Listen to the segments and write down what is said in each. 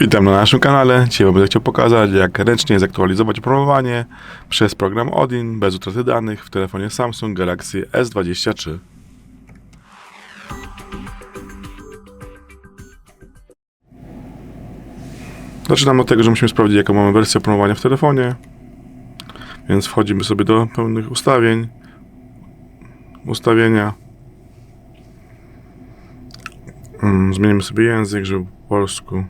Witam na naszym kanale. Dzisiaj będę chciał pokazać, jak ręcznie zaktualizować oprogramowanie przez program Odin bez utraty danych w telefonie Samsung Galaxy S23. Zaczynamy od tego, że musimy sprawdzić, jaką mamy wersję oprogramowania w telefonie. Więc wchodzimy sobie do pełnych ustawień. Ustawienia. Mm, Zmienimy sobie język, żeby po polsku.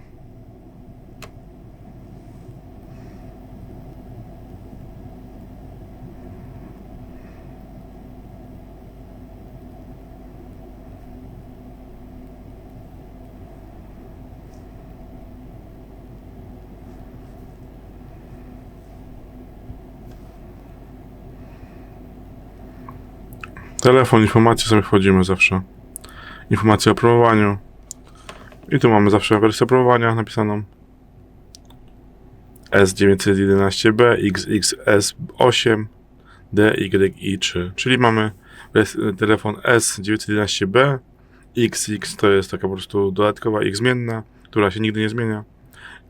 Telefon, informacje sobie wchodzimy zawsze. Informacje o promowaniu. I tu mamy zawsze wersję oprogramowania napisaną. S911B, XXS8, DYI3. Czyli mamy telefon S911B, XX to jest taka po prostu dodatkowa ich zmienna, która się nigdy nie zmienia.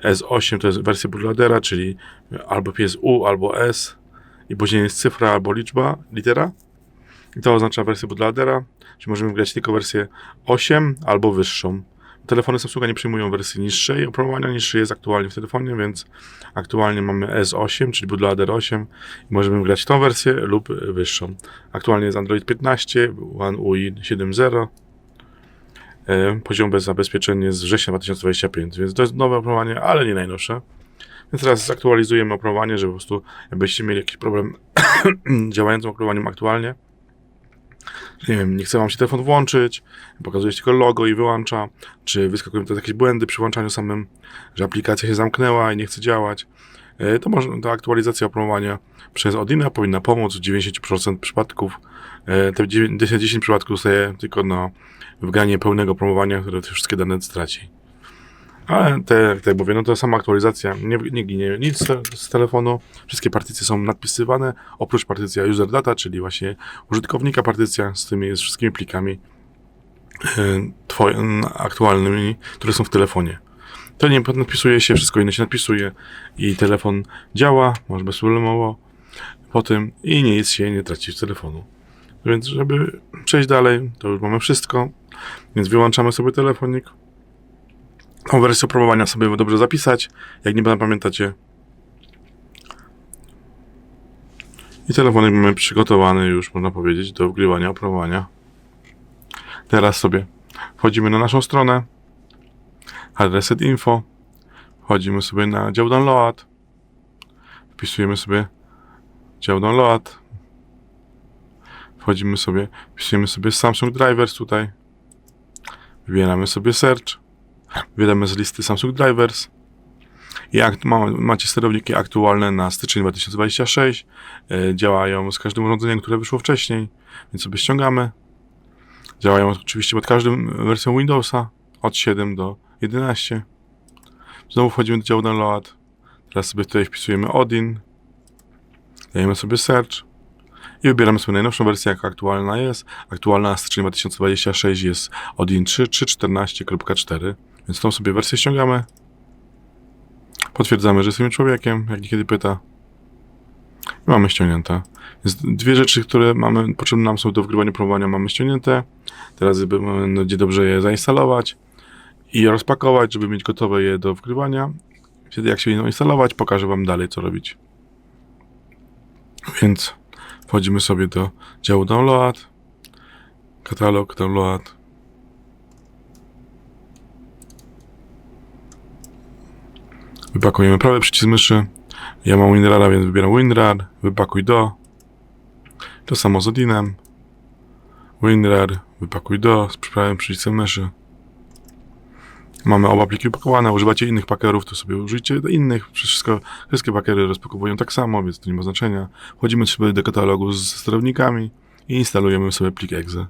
S8 to jest wersja bootloadera, czyli albo jest U, albo S i później jest cyfra albo liczba, litera. I to oznacza wersję bootloadera, czyli możemy grać tylko wersję 8 albo wyższą. Telefony Samsunga nie przyjmują wersji niższej oprogramowania, niższy jest aktualnie w telefonie, więc aktualnie mamy S8, czyli bootloader 8 i możemy grać tą wersję lub wyższą. Aktualnie jest Android 15, One UI 7.0. E, Poziom bez zabezpieczenia jest z września 2025, więc to jest nowe oprogramowanie, ale nie najnowsze. Więc teraz zaktualizujemy oprogramowanie, żeby po prostu jakbyście mieli jakiś problem działającym oprogramowaniem aktualnie, nie wiem, nie chce wam się telefon włączyć, pokazuje się tylko logo i wyłącza, czy wyskakują tutaj jakieś błędy przy włączaniu samym, że aplikacja się zamknęła i nie chce działać, e, to może ta aktualizacja oprogramowania przez Odina powinna pomóc w 90% przypadków. E, Te 10% przypadków zostaje tylko na wgranie pełnego oprogramowania, które te wszystkie dane straci. Ale te, tak jak mówię, no to sama aktualizacja, nie, nie ginie nic z, telefonu, wszystkie partycje są nadpisywane, oprócz partycja user data, czyli właśnie użytkownika partycja z tymi z wszystkimi plikami n- aktualnymi, które są w telefonie. To nie nadpisuje się, wszystko inne się nadpisuje i telefon działa, masz bezproblemowo po tym i nic się nie traci z telefonu. Więc żeby przejść dalej, to już mamy wszystko, więc wyłączamy sobie telefonik. Tą wersję oprogramowania sobie dobrze zapisać, jak nie pamiętacie. I telefonik mamy przygotowany już, można powiedzieć, do wgrywania oprogramowania. Teraz sobie wchodzimy na naszą stronę Adreset info. Wchodzimy sobie na dział download. Wpisujemy sobie dział download. Wchodzimy sobie, wpisujemy sobie Samsung Drivers tutaj. Wybieramy sobie search. Wybieramy z listy Samsung Drivers. I macie sterowniki aktualne na styczeń 2026. E, działają z każdym urządzeniem, które wyszło wcześniej, więc sobie ściągamy. Działają oczywiście pod każdym wersją Windowsa od 7 do 11. Znowu wchodzimy do działu download. Teraz sobie tutaj wpisujemy Odin. Dajemy sobie search. I wybieramy sobie najnowszą wersję, jaka aktualna jest. Aktualna na styczeń 2026 jest Odin 3.3.14.4. Więc tą sobie wersję ściągamy. Potwierdzamy, że jesteśmy człowiekiem, jak niekiedy pyta. I mamy ściągnięte. Więc dwie rzeczy, które mamy, potrzebne nam są do wgrywania promowania, mamy ściągnięte. Teraz jakby będzie dobrze je zainstalować i rozpakować, żeby mieć gotowe je do wgrywania. Wtedy jak się będą instalować, pokażę Wam dalej, co robić. Więc wchodzimy sobie do działu download, katalog, download. Wypakujemy prawy przycisk myszy. Ja mam WinRAR, więc wybieram WinRAR. Wypakuj do. To samo z Odinem. WinRAR, wypakuj do z prawym przyciskiem myszy. Mamy oba pliki upakowane, używacie innych pakerów, to sobie użyjcie innych. Wszystko, wszystkie pakery rozpakowują tak samo, więc to nie ma znaczenia. Wchodzimy sobie do katalogu z sterownikami i instalujemy sobie plik exe.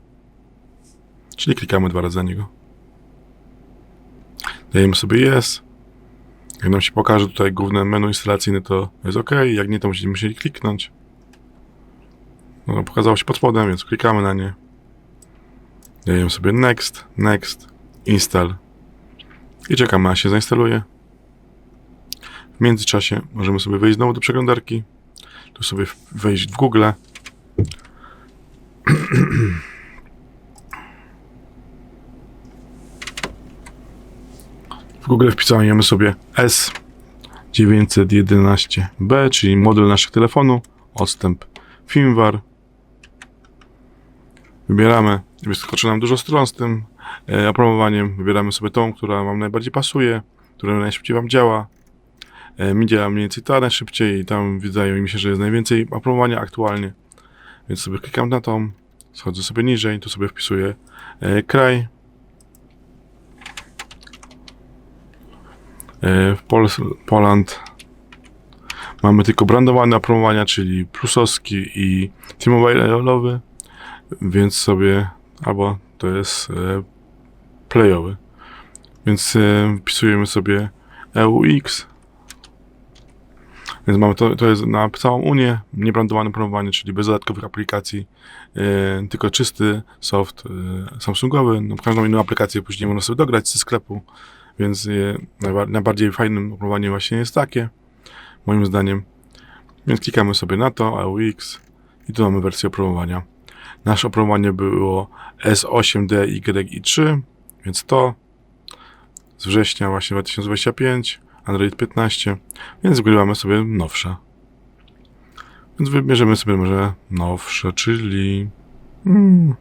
Czyli klikamy dwa razy na niego. Dajemy sobie yes. Jak nam się pokaże tutaj główne menu instalacyjne, to jest OK. Jak nie, to musieli kliknąć. No, pokazało się pod spodem, więc klikamy na nie. Dajemy sobie next, next, install. I czekamy, aż się zainstaluje. W międzyczasie możemy sobie wejść znowu do przeglądarki. Tu sobie wejść w Google. Google wpisujemy sobie S911B, czyli model naszych telefonu, odstęp firmware. Wybieramy, wyskoczy nam dużo stron z tym e, oprogramowaniem. Wybieramy sobie tą, która Wam najbardziej pasuje, która najszybciej Wam działa. E, mi działa mniej więcej ta najszybciej i tam wydaje mi się, że jest najwięcej oprogramowania aktualnie. Więc sobie klikam na tą, schodzę sobie niżej, tu sobie wpisuję e, kraj. W Pol Poland mamy tylko brandowane oprogramowania, czyli plusowski i T-Mobile'owy, więc sobie, albo to jest e, playowy, więc e, wpisujemy sobie EUX, więc mamy to, to jest na całą Unię, niebrandowane promowanie, czyli bez dodatkowych aplikacji, e, tylko czysty soft e, Samsungowy. No, każdą inną aplikację później można sobie dograć ze sklepu, więc e, najba- najbardziej fajnym oprogramowaniem właśnie jest takie, moim zdaniem. Więc klikamy sobie na to, AUX i tu mamy wersję oprogramowania. Nasze oprogramowanie było S8DYI3, więc to z września właśnie 2025, Android 15, więc wygrywamy sobie nowsze. Więc wybierzemy sobie może nowsze, czyli... Mm,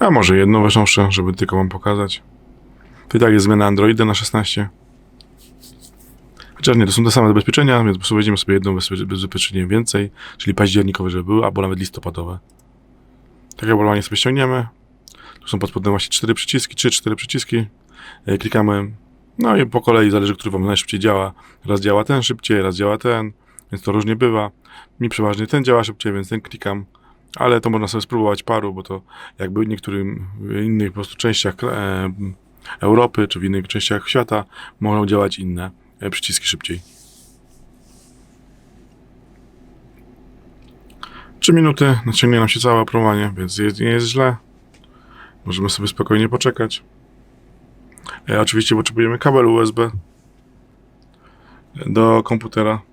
a może jedno nowsze, żeby tylko wam pokazać. To i tak jest zmiana Androida na 16. Chociaż nie, to są te same zabezpieczenia, więc po prostu weźmiemy sobie bezpie- zabezpieczenie więcej, czyli październikowe, żeby były, albo nawet listopadowe. Takie oprogramowanie sobie ściągniemy. Tu są pod spodem właśnie cztery przyciski, trzy, cztery przyciski. E, Klikamy, no i po kolei zależy, który wam najszybciej działa. Raz działa ten szybciej, raz działa ten, więc to różnie bywa. Mi przeważnie ten działa szybciej, więc ten klikam. Ale to można sobie spróbować paru, bo to jakby w niektórym w innych po prostu częściach e, Europy, czy w innych częściach świata mogą działać inne e, przyciski szybciej. 3 minuty, naciągnie nam się całe oprogramowanie, więc jest, nie jest źle. Możemy sobie spokojnie poczekać. E, oczywiście potrzebujemy kabel USB do komputera.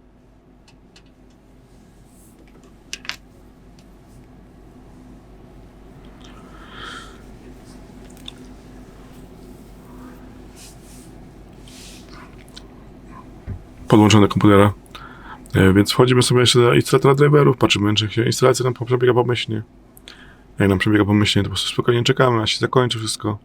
Podłączony do komputera. E, Więc wchodzimy sobie jeszcze do instalatora driverów, patrzymy, czy się instalacja nam przebiega pomyślnie. Jak nam przebiega pomyślnie, to po prostu spokojnie czekamy, aż się zakończy wszystko.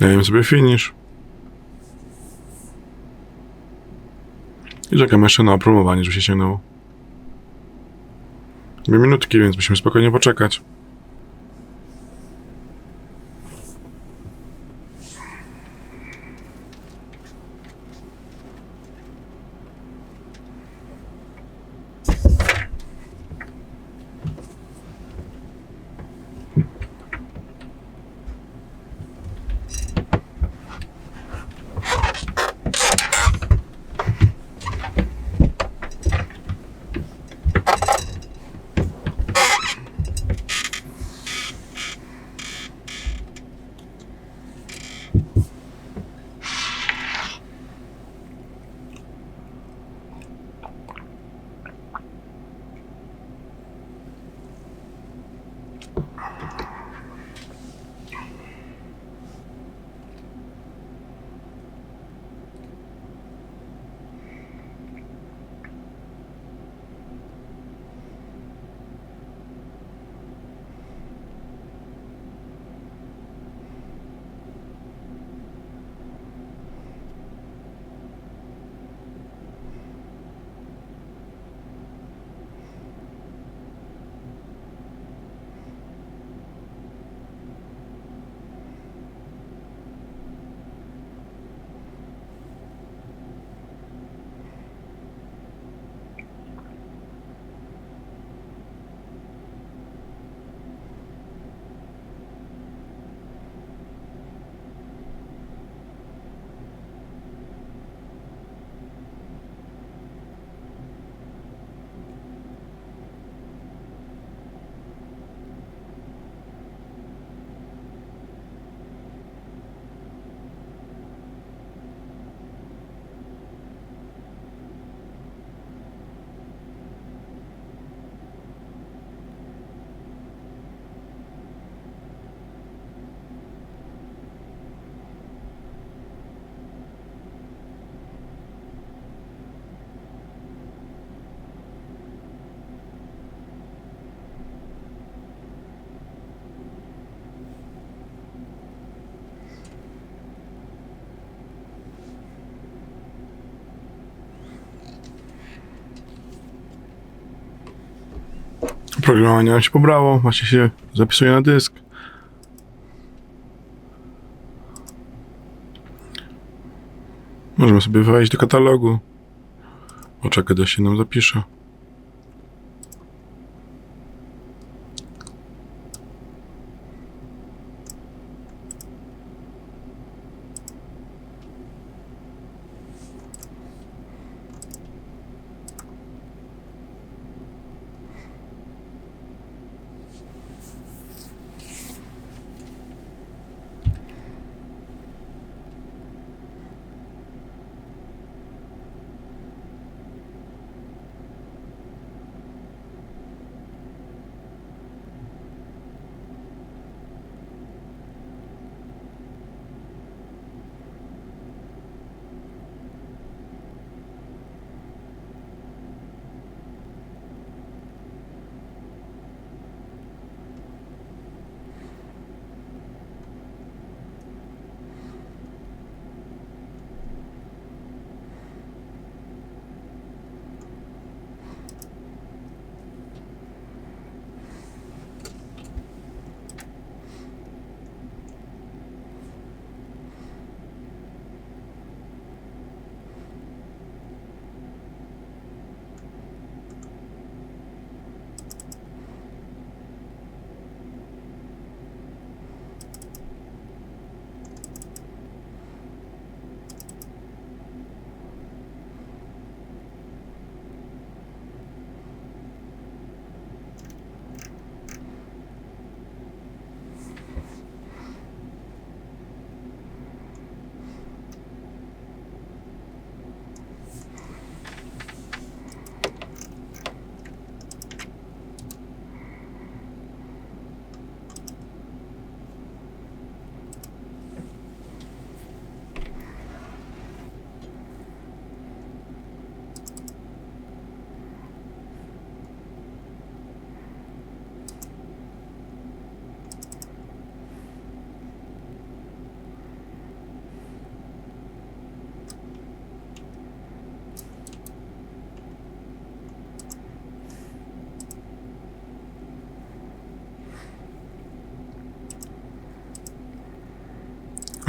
Dajemy sobie finish. I czekamy jeszcze na opromowanie, żeby się sięgnęło. Dwie minutki, więc musimy spokojnie poczekać. Programowanie nam się pobrało, właśnie się zapisuje na dysk. Możemy sobie wejść do katalogu. Poczekać, aż się nam zapisze.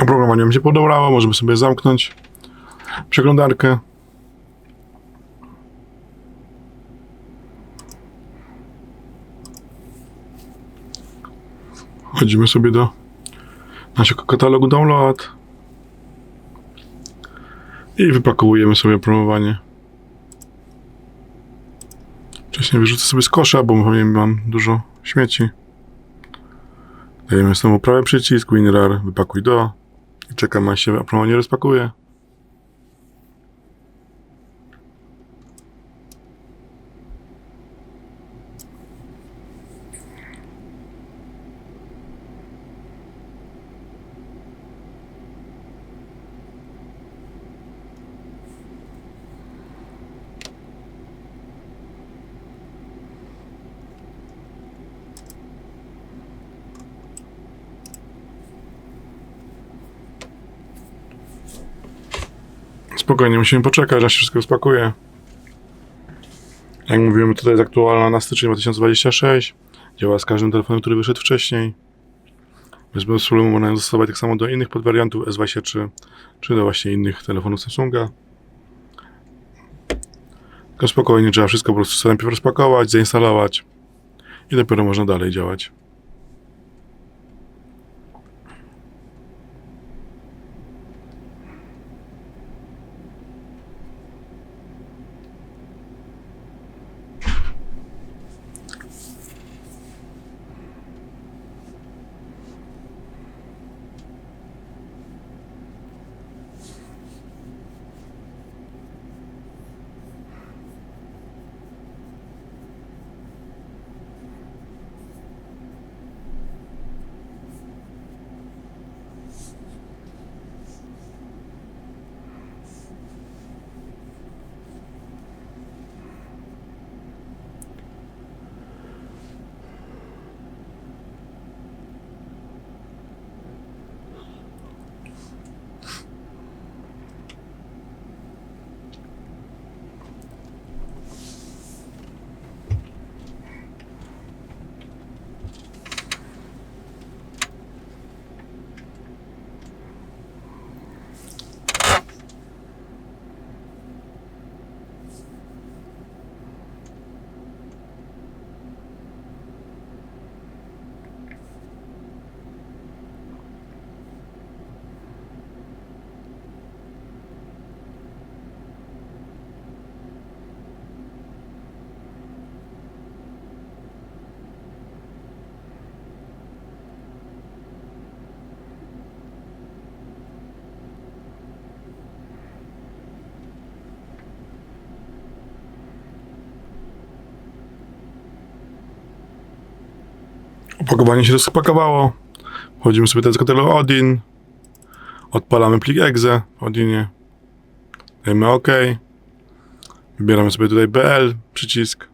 Oprogramowanie mi się podobało, możemy sobie zamknąć przeglądarkę. Chodzimy sobie do naszego katalogu download i wypakowujemy sobie oprogramowanie. Wcześniej wyrzucę sobie z kosza, bo mam dużo śmieci. Dajemy znowu prawy przycisk, WinRAR, wypakuj do. Czekam aż się oprogramowanie rozpakuje. Spokojnie, musimy poczekać, aż się wszystko rozpakuje. Jak mówiłem, tutaj jest aktualna na styczeń 2026. Działa z każdym telefonem, który wyszedł wcześniej. Bez, problemu można ją zastosować tak samo do innych podwariantów S23, czy do właśnie innych telefonów Samsunga. Tylko spokojnie, trzeba wszystko po prostu sobie najpierw rozpakować, zainstalować i dopiero można dalej działać. Opakowanie się rozpakowało. Wchodzimy sobie teraz do Odin. Odpalamy plik exe w Odinie. Dajemy OK. Wybieramy sobie tutaj BL, przycisk.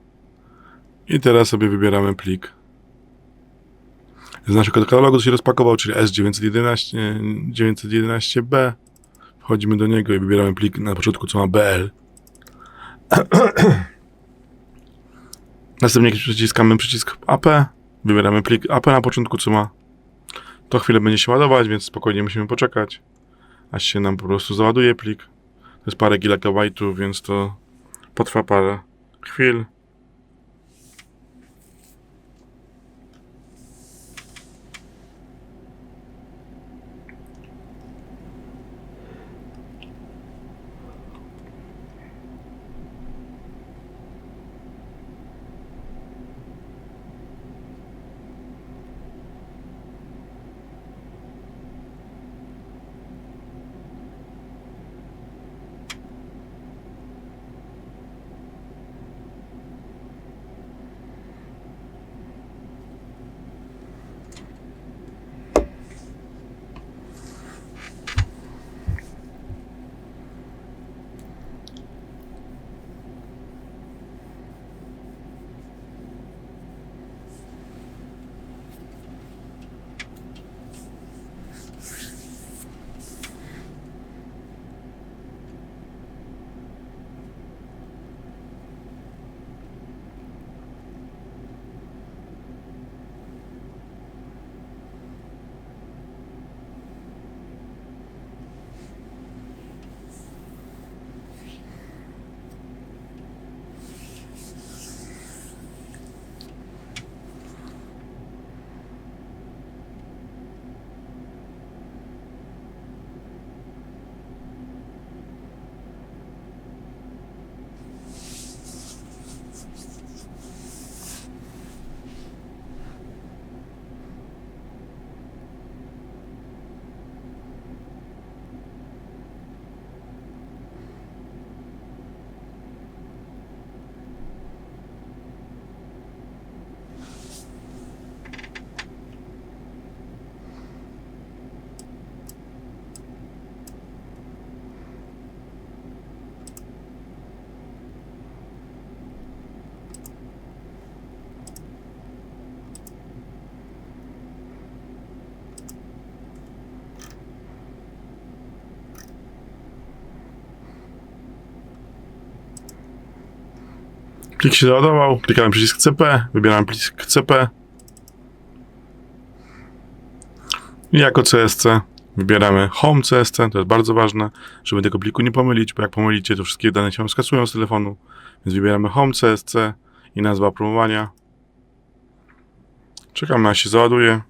I teraz sobie wybieramy plik. Z naszego katalogu się rozpakował, czyli S911, 911B. Wchodzimy do niego i wybieramy plik na początku, co ma BL. Następnie przyciskamy przycisk AP. Wybieramy plik AP na początku, co ma. To chwilę będzie się ładować, więc spokojnie musimy poczekać, aż się nam po prostu załaduje plik. To jest parę gigabajtów, więc to potrwa parę chwil. Plik się załadował, klikamy przycisk CP, wybieramy przycisk CP. I jako CSC wybieramy Home CSC, to jest bardzo ważne, żeby tego pliku nie pomylić, bo jak pomylicie, to wszystkie dane się skasują z telefonu. Więc wybieramy Home CSC i nazwa promowania. Czekamy aż się załaduje.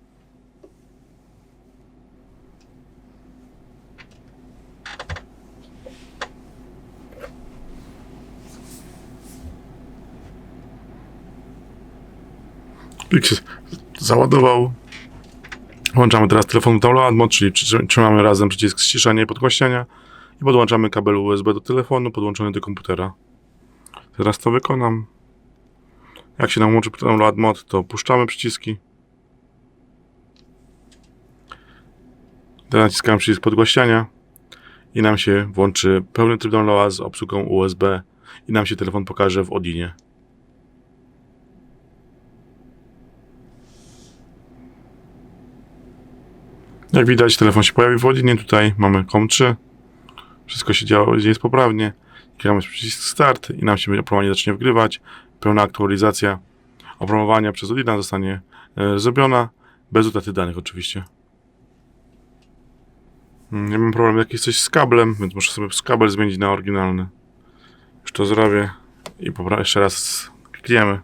Załadował. Włączamy teraz telefon w download czyli trzymamy razem przycisk ściszania i i podłączamy kabel USB do telefonu podłączony do komputera. Teraz to wykonam. Jak się nam łączy download to puszczamy przyciski. Teraz naciskamy przycisk podgłaśniania i nam się włączy pełny tryb downloada z obsługą USB i nam się telefon pokaże w Odinie. Jak widać, telefon się pojawił w Odinie. Tutaj mamy COM3. Wszystko się działo, jest poprawnie. Klikamy przycisk Start i nam się opromowanie zacznie wgrywać. Pełna aktualizacja opromowania przez Odina zostanie e, zrobiona. Bez utraty danych oczywiście. Mm, Ja mam problem jakiś coś z kablem, więc muszę sobie kabel zmienić na oryginalny. Już to zrobię i jeszcze raz klikniemy.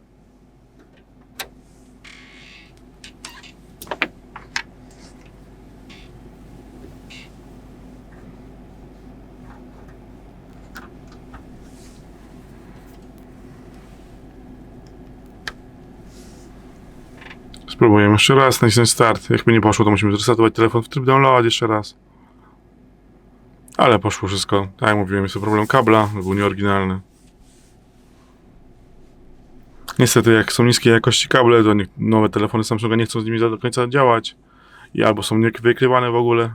Jeszcze raz, nacisnąć start. Jakby nie poszło, to musimy zresetować telefon w tryb download jeszcze raz. Ale poszło wszystko. Tak jak mówiłem, jest to problem kabla, był nieoryginalny. Niestety, jak są niskie jakości kable, to nie, nowe telefony Samsunga nie chcą z nimi do końca działać i albo są niewykrywane w ogóle,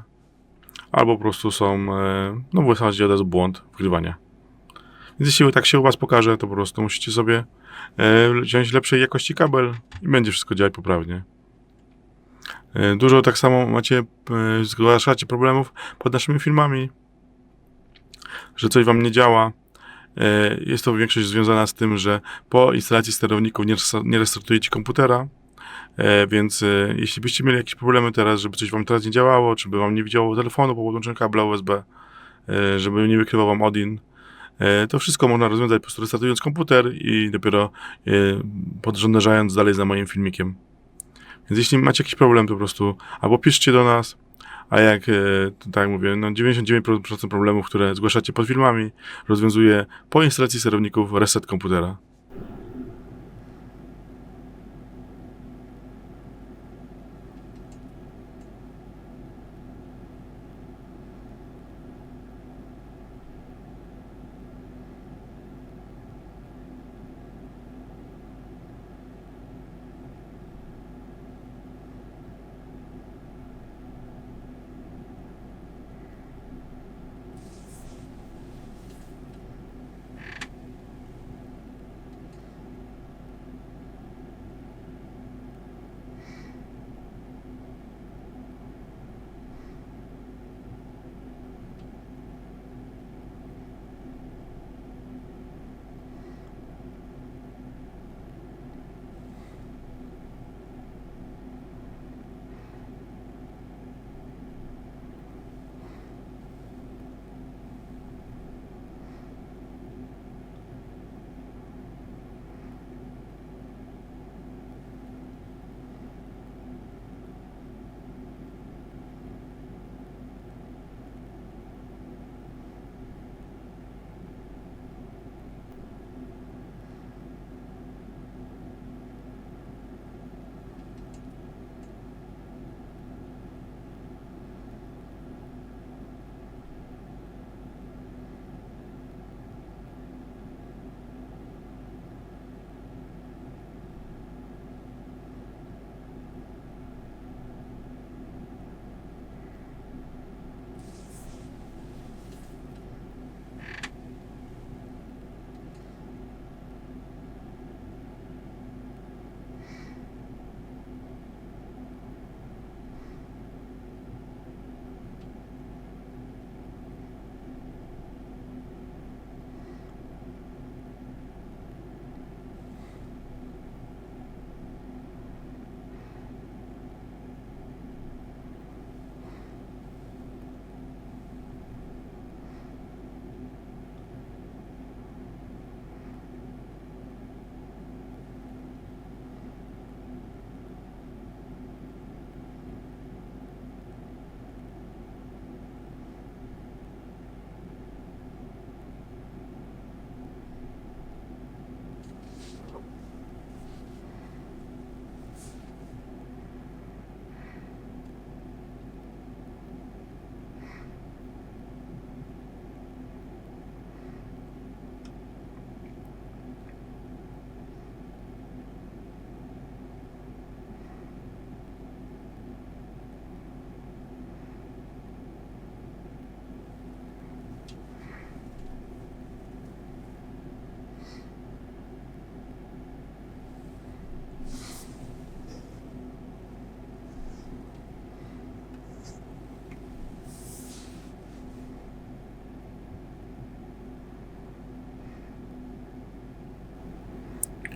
albo po prostu są, e, no w zasadzie od razu błąd wgrywania. Więc jeśli tak się u Was pokaże, to po prostu musicie sobie e, wziąć lepszej jakości kabel i będzie wszystko działać poprawnie. E, Dużo tak samo macie, e, zgłaszacie problemów pod naszymi filmami, że coś Wam nie działa. E, Jest to większość związana z tym, że po instalacji sterowników nie, res- nie restartujecie komputera, więc jeśli byście mieli jakieś problemy teraz, żeby coś Wam teraz nie działało, czy by Wam nie widziało telefonu po podłączeniu kabla USB, żeby nie wykrywał Wam Odin, to wszystko można rozwiązać po prostu restartując komputer i dopiero podrządzając dalej za moim filmikiem. Więc jeśli macie jakiś problem, to po prostu albo piszcie do nas, a jak, e, tak jak mówię, no 99% problemów, które zgłaszacie pod filmami, rozwiązuje po instalacji sterowników reset komputera.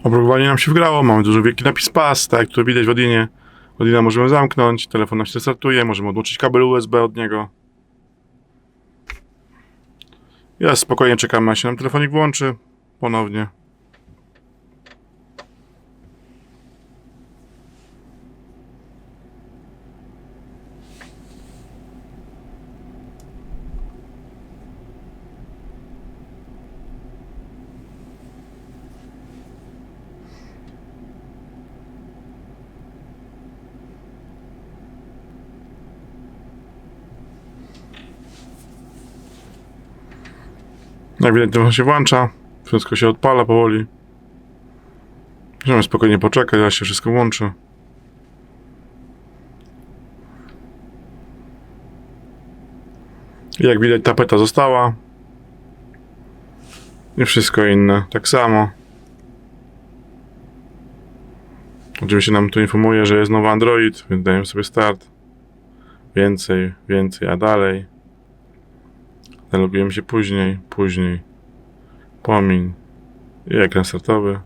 Oprogramowanie nam się wgrało, mamy duży wielki napis PAS, tak tu widać w Odinie. Odina możemy zamknąć, telefon nam się restartuje, możemy odłączyć kabel USB od niego. Ja spokojnie czekamy, aż się nam telefonik włączy ponownie. Jak widać, telefon się włącza, wszystko się odpala powoli. Możemy spokojnie poczekać, aż się wszystko włączy. Jak widać, tapeta została. I wszystko inne tak samo. Oczywiście nam tu informuje, że jest nowy Android, więc dajemy sobie start. Więcej, więcej, a dalej. Zalogujemy się później, później. Pomiń. I ekran startowy.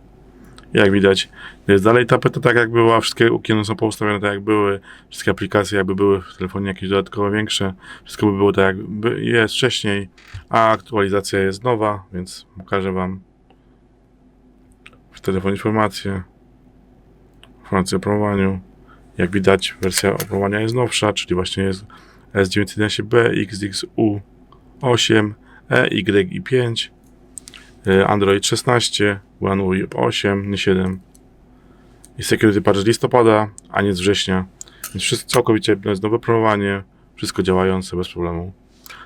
Jak widać, jest dalej tapeta tak jak była, wszystkie okieny są poustawione tak jak były, wszystkie aplikacje jakby były w telefonie jakieś dodatkowo większe, wszystko by było tak jak jest wcześniej, a aktualizacja jest nowa, więc pokażę Wam w telefonie informacje, informacje o promowaniu. Jak widać, wersja opromowania jest nowsza, czyli właśnie jest S911B, XXU8, EYI5, y, Android 16, One UI 8, nie 7 i Security Patch z listopada, a nie z września. Więc wszystko całkowicie jest nowe promowanie, wszystko działające bez problemu.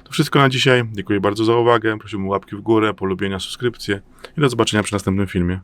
To wszystko na dzisiaj. Dziękuję bardzo za uwagę. Prosiłbym o łapki w górę, polubienia, subskrypcje i do zobaczenia przy następnym filmie.